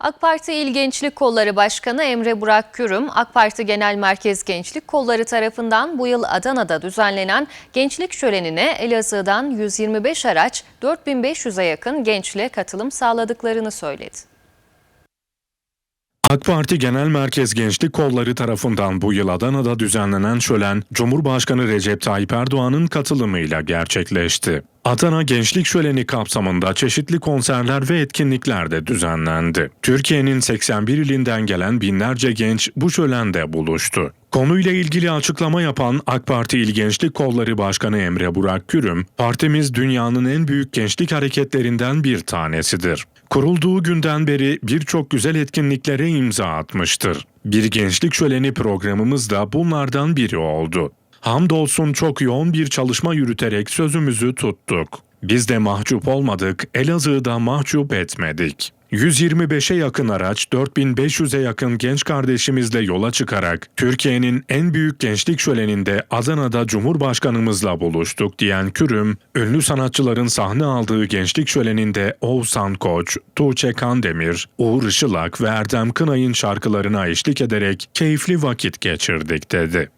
AK Parti İl Gençlik Kolları Başkanı Emre Burak Kürüm, AK Parti Genel Merkez Gençlik Kolları tarafından bu yıl Adana'da düzenlenen Gençlik Şöleni'ne Elazığ'dan 125 araç 4500'e yakın gençle katılım sağladıklarını söyledi. AK Parti Genel Merkez Gençlik Kolları tarafından bu yıl Adana'da düzenlenen şölen, Cumhurbaşkanı Recep Tayyip Erdoğan'ın katılımıyla gerçekleşti. Adana Gençlik Şöleni kapsamında çeşitli konserler ve etkinlikler de düzenlendi. Türkiye'nin 81 ilinden gelen binlerce genç bu şölende buluştu. Konuyla ilgili açıklama yapan AK Parti İl Gençlik Kolları Başkanı Emre Burak Kürüm, partimiz dünyanın en büyük gençlik hareketlerinden bir tanesidir. Kurulduğu günden beri birçok güzel etkinliklere imza atmıştır. Bir gençlik şöleni programımız da bunlardan biri oldu. Hamdolsun çok yoğun bir çalışma yürüterek sözümüzü tuttuk. Biz de mahcup olmadık, Elazığ'da mahcup etmedik. 125'e yakın araç, 4500'e yakın genç kardeşimizle yola çıkarak Türkiye'nin en büyük gençlik şöleninde Adana'da Cumhurbaşkanımızla buluştuk diyen Kürüm, ünlü sanatçıların sahne aldığı gençlik şöleninde Oğuzhan Koç, Tuğçe Kandemir, Uğur Işılak ve Erdem Kınay'ın şarkılarına eşlik ederek keyifli vakit geçirdik dedi.